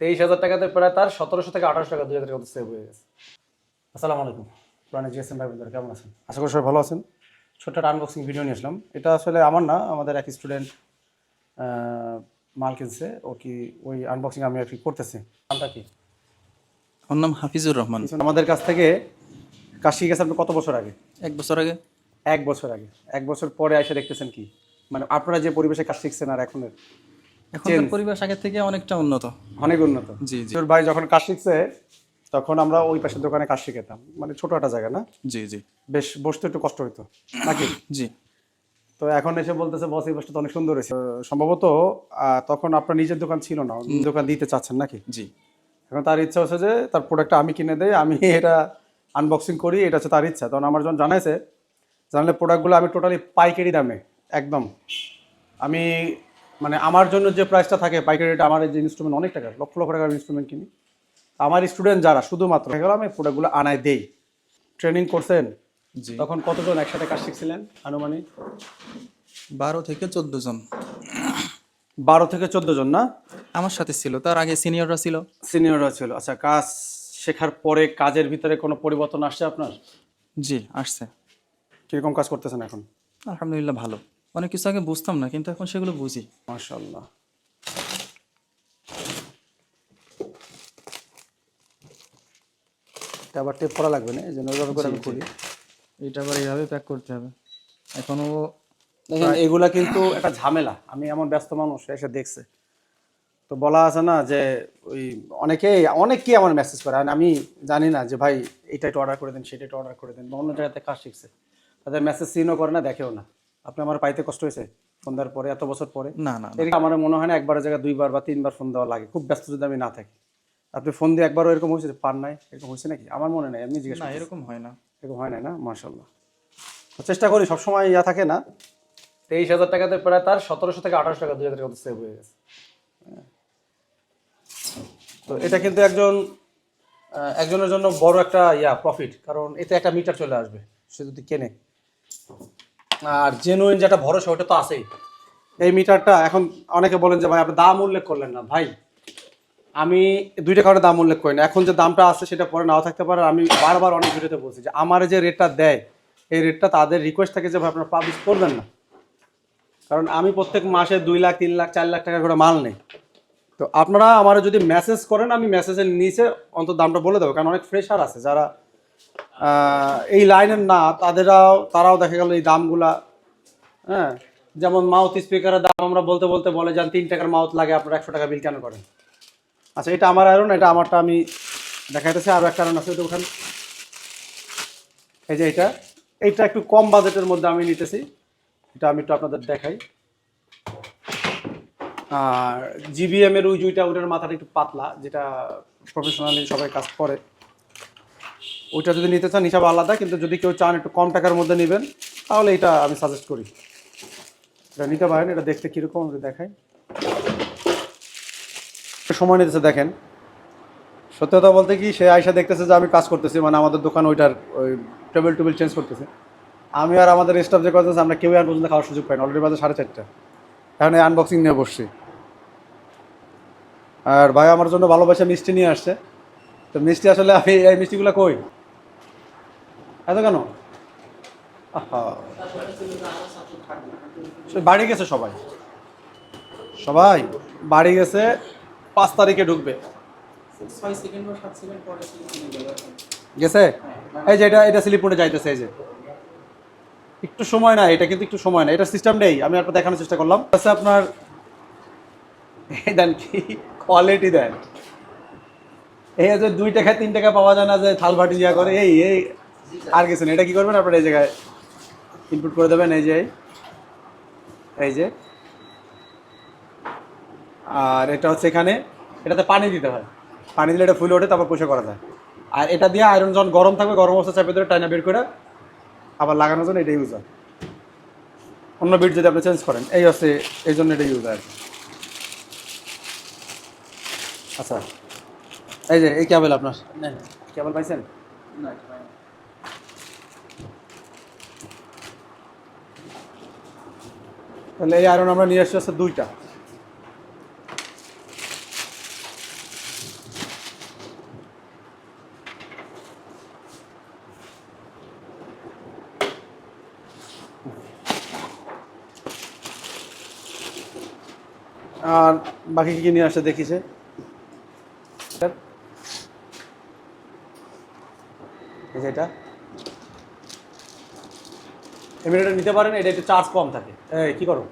তেইশ হাজার টাকাতে প্রায় তার সতেরোশো থেকে আঠারোশো টাকা দুই হাজার টাকা সেভ হয়ে গেছে। আসসালামু আলাইকুম। পুরানি জিএসএম ভাই বোনদের কেমন আছেন? আশা করি সবাই ভালো আছেন। ছোট্ট একটা আনবক্সিং ভিডিও নিয়ে আসলাম। এটা আসলে আমার না আমাদের এক স্টুডেন্ট মাল কিনছে। ও কি ওই আনবক্সিং আমি আর কি করতেছি। নামটা কি? ওর নাম হাফিজুর রহমান। আমাদের কাছ থেকে কাজ গেছেন আপনি কত বছর আগে? এক বছর আগে। এক বছর আগে। এক বছর পরে এসে দেখতেছেন কি? মানে আপনারা যে পরিবেশে কাজ শিখছেন আর এখনের। এখনকার পরিবেশ আগের থেকে অনেকটা উন্নত। অনেক উন্নত। জি জি। তোর ভাই যখন কাজ শিখছে তখন আমরা ওই পাশের দোকানে কাজ শিখেতাম। মানে ছোট একটা জায়গা না? জি জি। বেশ বসতে একটু কষ্ট হতো নাকি? জি। তো এখন এসে বলতেছে বস এই বসটা তো অনেক সুন্দর হয়েছে। সম্ভবত তখন আপনার নিজের দোকান ছিল না। দোকান দিতে চাচ্ছেন নাকি? জি। এখন তার ইচ্ছা হচ্ছে যে তার প্রোডাক্টটা আমি কিনে দেই আমি এটা আনবক্সিং করি এটা হচ্ছে তার ইচ্ছা। তখন আমার যখন জানাইছে জানলে প্রোডাক্টগুলো আমি টোটালি পাইকারি দামে একদম। আমি মানে আমার জন্য যে প্রাইসটা থাকে পাইকারি রেটে আমার এই যে ইনস্ট্রুমেন্ট অনেক টাকা লক্ষ লক্ষ টাকার ইনস্ট্রুমেন্ট কিনি। আমার স্টুডেন্ট যারা শুধুমাত্র গেল আমি প্রোডাক্টগুলো আনায় দেই। ট্রেনিং করছেন তখন কতজন একসাথে কাজ শিখছিলেন আনুমানিক? বারো থেকে চোদ্দ জন। বারো থেকে চোদ্দ জন না? আমার সাথে ছিল তার আগে সিনিয়ররা ছিল। সিনিয়ররা ছিল। আচ্ছা কাজ শেখার পরে কাজের ভিতরে কোনো পরিবর্তন আসছে আপনার? জি আসছে। কীরকম কাজ করতেছেন এখন? আলহামদুলিল্লাহ ভালো। অনেক কিছু আগে বুঝতাম না কিন্তু এখন সেগুলো বুঝি। মাশাল্লাহ এটা আবার টেপ করা লাগবে না এই জন্য ওইভাবে করে আমি খুলি এটা আবার এইভাবে প্যাক করতে হবে। এখনও দেখেন এগুলা কিন্তু একটা ঝামেলা। আমি এমন ব্যস্ত মানুষ এসে দেখছে। তো বলা আছে না যে ওই অনেকেই অনেকেই আমার মেসেজ করে। আমি জানি না যে ভাই এটা একটু অর্ডার করে দেন সেটা একটু অর্ডার করে দেন বা অন্য জায়গাতে কাজ শিখছে। তাদের মেসেজ সিনও করে না দেখেও না। আপনি আমার পাইতে কষ্ট হয়েছে? ফোন দেওয়ার পরে এত বছর পরে? না না। এরকম আমার মনে হয় না একবারের জায়গায় দুইবার বা তিনবার ফোন দেওয়া লাগে। খুব ব্যস্ত যদি আমি না থাকি। আপনি ফোন দিয়ে একবারও এরকম হয়েছে? পার নাই? এরকম হয়েছে নাকি? আমার মনে নেই এমনি জিজ্ঞেস না এরকম হয় না। এরকম হয় না? না মার্শাল্লাহ চেষ্টা করি সবসময় ইয়া থাকে না? তেইশ হাজার টাকাতে প্রায় তার সতেরোশো থেকে আঠারোশো টাকা দুই হাজার টাকা সেভ হয়ে গেছে। তো এটা কিন্তু একজন একজনের জন্য বড় একটা ইয়া প্রফিট কারণ এতে একটা মিটার চলে আসবে সে যদি কেনে। আর জেনুইন যেটা ভরসা, ওটা তো আছেই। এই মিটারটা এখন অনেকে বলেন যে, ভাই, আপনি দাম উল্লেখ করলেন না। ভাই, আমি দুইটা কারণে দাম উল্লেখ করি না। এখন যে দামটা আছে, সেটা পরে নাও থাকতে পারে। আমি বারবার অনেক ভিডিওতে বলছি যে, আমার যে রেটটা দেয়, এই রেটটা তাদের রিকোয়েস্ট থাকে যে, ভাই, আপনারা পাবলিশ করবেন না। কারণ আমি প্রত্যেক মাসে দুই লাখ, তিন লাখ, চার লাখ টাকা করে মাল নেই। তো আপনারা আমার যদি মেসেজ করেন, আমি মেসেজের নিচে অন্তত দামটা বলে দেবো। কারণ অনেক ফ্রেশার আছে যারা এই লাইনের না, তাদেরাও তারাও দেখা গেল এই দামগুলা হ্যাঁ? যেমন মাউথ স্পিকারের দাম আমরা বলতে বলতে বলে, যান, তিন টাকার মাউথ লাগে, আপনারা একশো টাকা বিল কেন করেন? আচ্ছা এটা আমার আয়রন এটা আমারটা আমি দেখাইতেছি আরও একটা আয়রন আছে ওটা ওখানে এই যে এটা, এইটা একটু কম বাজেটের মধ্যে আমি নিতেছি, এটা আমি একটু আপনাদের দেখাই। আর জিবিএমের ওই দুইটা ওটার মাথাটা একটু পাতলা, যেটা প্রফেশনালি সবাই কাজ করে। ওইটা যদি নিতে চান, হিসাব আলাদা, কিন্তু যদি কেউ চান একটু কম টাকার মধ্যে নেবেন, তাহলে এটা আমি সাজেস্ট করি। এটা নিতে পারেন, এটা দেখতে কীরকম দেখাই। সময় নিতেছে, দেখেন। সত্যি কথা বলতে কি, সে আয়সা দেখতেছে যে আমি কাজ করতেছি মানে আমাদের দোকান ওইটার ওই টেবিল টেবিল চেঞ্জ করতেছে। আমি আর আমাদের স্টাফ যে করতেছে, আমরা কেউই আর পর্যন্ত খাওয়ার সুযোগ পাই না অলরেডি বাজে সাড়ে চারটা। এখন এই আনবক্সিং নিয়ে বসছি। আর ভাই আমার জন্য ভালোবাসা মিষ্টি নিয়ে আসছে। তো মিষ্টি আসলে আমি, এই মিষ্টিগুলো কই? এত কেন। বাড়ি গেছে সবাই। সবাই বাড়ি গেছে পাঁচ তারিখে ঢুকবে। গেছে? এই যে এটা এটা স্লিপ যাইতেছে, এই যে। একটু সময় না এটা কিন্তু একটু সময় না এটা সিস্টেম নেই, আমি আপনার দেখানোর চেষ্টা করলাম। আচ্ছা আপনার দেন কি? কোয়ালিটি দেন। এই যে দুই টাকা তিন টাকা পাওয়া যায় না যে থাল ভাটি ইয়া করে, এই এই। আর কিছু না এটা কি করবেন? আপনার এই জায়গায় ইনপুট করে দেবেন এই যে এই যে। আর এটা হচ্ছে এখানে এটাতে পানি দিতে হয়। পানি দিলে এটা ফুলে ওঠে তারপর পয়সা করা যায়। আর এটা দিয়ে আয়রন যখন গরম থাকবে গরম অবস্থা চাপে ধরে টাইনা বের করে আবার লাগানোর জন্য এটা ইউজ হয়। অন্য বিট যদি আপনি চেঞ্জ করেন এই হচ্ছে এই জন্য এটা ইউজ হয় আর কি। আচ্ছা এই যে এই ক্যাবেল আপনার? ক্যাবেল পাইছেন? তাহলে এই আয়রন আমরা নিয়ে আসছি হচ্ছে দুইটা। আর বাকি কি নিয়ে আসে দেখিছে? যেটা এমনিটা নিতে পারেন, এটা একটু চার্জ কম থাকে। এই, কি করো?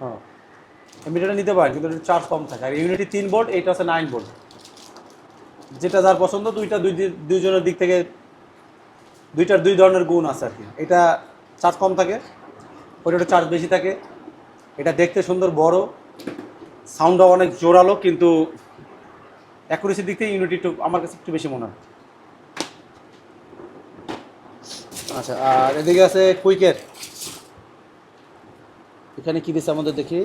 হ্যাঁ। এমনিটা নিতে পারেন, কিন্তু একটু চার্জ কম থাকে। আর ইউনিটি তিন বোর্ড এইটা হচ্ছে নাইন বোর্ড যেটা যার পছন্দ, দুইটা, দুই দুইজনের দিক থেকে দুইটার দুই ধরনের গুণ আছে আর কি। এটা চার্জ কম থাকে ওইটা চার্জ বেশি থাকে। এটা দেখতে সুন্দর বড়। সাউন্ডও অনেক জোরালো, কিন্তু অ্যাকুরেসির দিক থেকে ইউনিটি একটু, আমার কাছে একটু বেশি মনে হয়। আচ্ছা আর এদিকে আছে কুইকের এখানে কি দিচ্ছে আমাদের দেখি?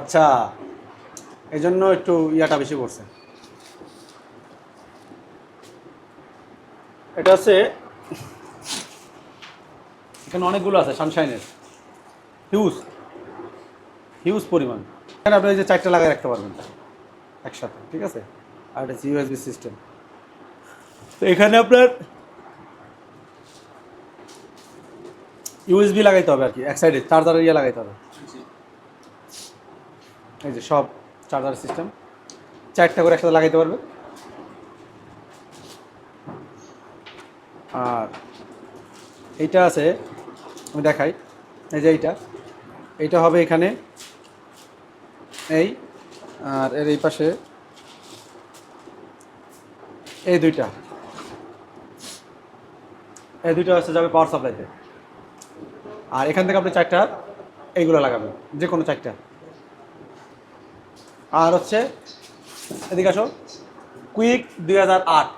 আচ্ছা এই জন্য একটু ইয়াটা বেশি পড়ছে। এটা আছে, এখানে অনেকগুলো আছে সানশাইনের হিউজ হিউজ পরিমাণ। এখানে আপনি এই যে চারটা লাগাই রাখতে পারবেন একসাথে, ঠিক আছে? আর এটা ইউএসবি সিস্টেম তো এখানে আপনার ইউএসবি লাগাইতে হবে আর কি এক সাইডে চার্জার ইয়ে লাগাইতে হবে। এই যে সব চার্জার সিস্টেম চারটা করে একসাথে লাগাইতে পারবে। আর এইটা আছে আমি দেখাই এই যে এইটা এইটা হবে এখানে এই আর এর এই পাশে এই দুইটা। এই দুইটা হচ্ছে যাবে পাওয়ার সাপ্লাইতে আর এখান থেকে আপনি চারটা এইগুলো লাগাবেন যে কোনো চারটা। আর হচ্ছে, এদিকে আসো কুইক দুই হাজার আট।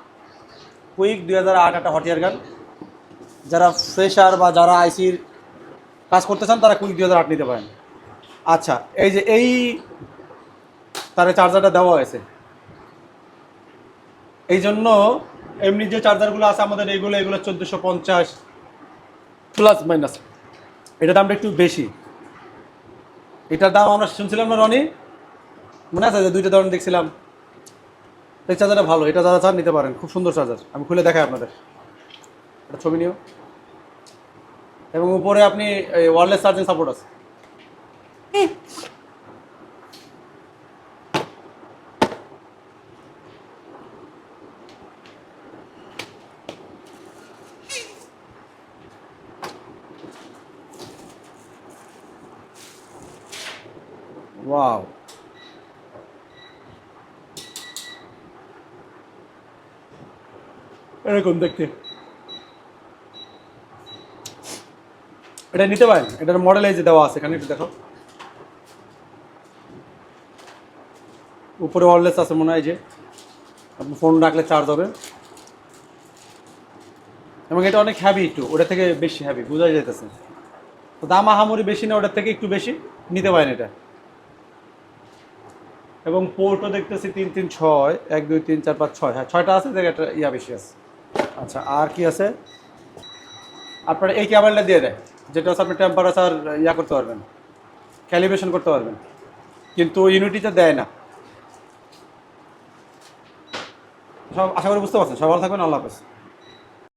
কুইক দুই হাজার আট একটা হটিয়ার গান। যারা ফ্রেশার বা যারা আইসির কাজ করতে চান, তারা কুইক দুই হাজার আট নিতে পারেন। আচ্ছা এই যে এই তার চার্জারটা দেওয়া হয়েছে। এই জন্য এমনি যে চার্জারগুলো আছে আমাদের এইগুলো এগুলো চোদ্দোশো পঞ্চাশ। প্লাস মাইনাস এটার দামটা একটু বেশি। এটার দাম আমরা শুনছিলাম না রনি? মনে আছে যে দুইটা ধরনের দেখছিলাম? এই চার্জারটা ভালো এটা যারা চান নিতে পারেন খুব সুন্দর চার্জার আমি খুলে দেখাই আপনাদের। একটা ছবি নিও। এবং উপরে আপনি ওয়ারলেস চার্জিং সাপোর্ট আছে। ওয়াও এরকম দেখতে? এটা নিতে পারেন। এটার মডেল এই দেওয়া আছে, এখানে একটু দেখো। উপরে ওয়ারলেস আছে মনে হয় যে। আপনি ফোন রাখলে চার্জ হবে। এবং এটা অনেক হ্যাভি একটু, ওটা থেকে বেশি হ্যাভি বোঝা যাইতেছে। তো দাম আহামরি বেশি না, ওটার থেকে একটু বেশি, নিতে পারেন এটা। এবং পোর্টও দেখতেছি তিন তিন ছয়, এক, দুই, তিন, চার, পাঁচ, ছয়। হ্যাঁ ছয়টা আছে দেখ একটা ইয়া বেশি আছে। আচ্ছা আর কি আছে? আপনার এই ক্যামেরাটা দিয়ে দেয় যেটা হচ্ছে আপনি টেম্পারেচার ইয়া করতে পারবেন ক্যালিব্রেশন করতে পারবেন। কিন্তু ইউনিটিটা দেয় না। সব, আশা করি বুঝতে পারছেন। সব ভালো থাকবেন, আল্লাহ হাফেজ।